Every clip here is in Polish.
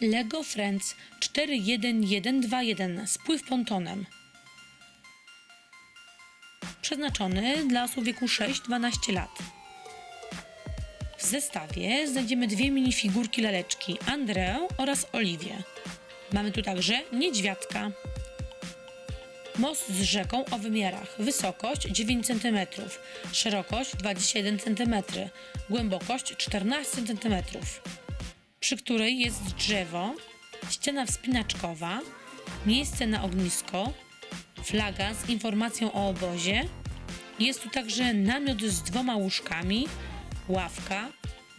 Lego Friends 41121 spływ pontonem. Przeznaczony dla osób wieku 6-12 lat. W zestawie znajdziemy dwie minifigurki laleczki Andrę oraz Oliwię. Mamy tu także niedźwiadka. Most z rzeką o wymiarach. Wysokość 9 cm, szerokość 21 cm, głębokość 14 cm, przy której jest drzewo, ściana wspinaczkowa, miejsce na ognisko, flaga z informacją o obozie. Jest tu także namiot z dwoma łóżkami, ławka,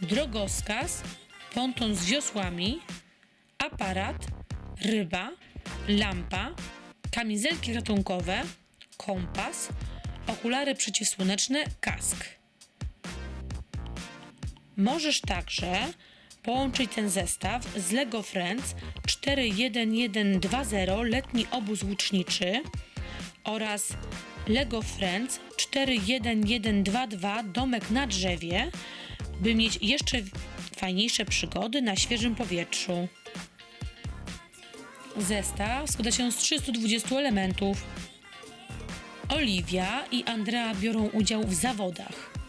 drogowskaz, ponton z wiosłami, aparat, ryba, lampa, kamizelki ratunkowe, kompas, okulary przeciwsłoneczne, kask. Możesz także połączyć ten zestaw z Lego Friends 41120 letni obóz łuczniczy oraz Lego Friends 41122 domek na drzewie, by mieć jeszcze fajniejsze przygody na świeżym powietrzu. Zestaw składa się z 320 elementów. Oliwia i Andrea biorą udział w zawodach.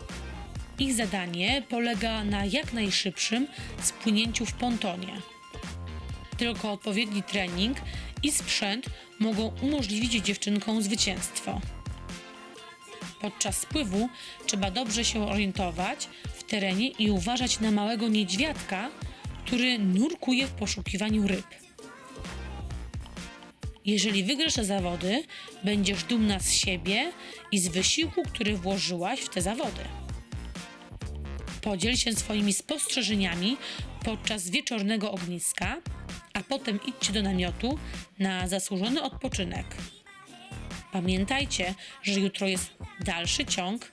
Ich zadanie polega na jak najszybszym spłynięciu w pontonie. Tylko odpowiedni trening i sprzęt mogą umożliwić dziewczynkom zwycięstwo. Podczas spływu trzeba dobrze się orientować w terenie i uważać na małego niedźwiadka, który nurkuje w poszukiwaniu ryb. Jeżeli wygrasz te zawody, będziesz dumna z siebie i z wysiłku, który włożyłaś w te zawody. Podziel się swoimi spostrzeżeniami podczas wieczornego ogniska, a potem idźcie do namiotu na zasłużony odpoczynek. Pamiętajcie, że jutro jest dalszy ciąg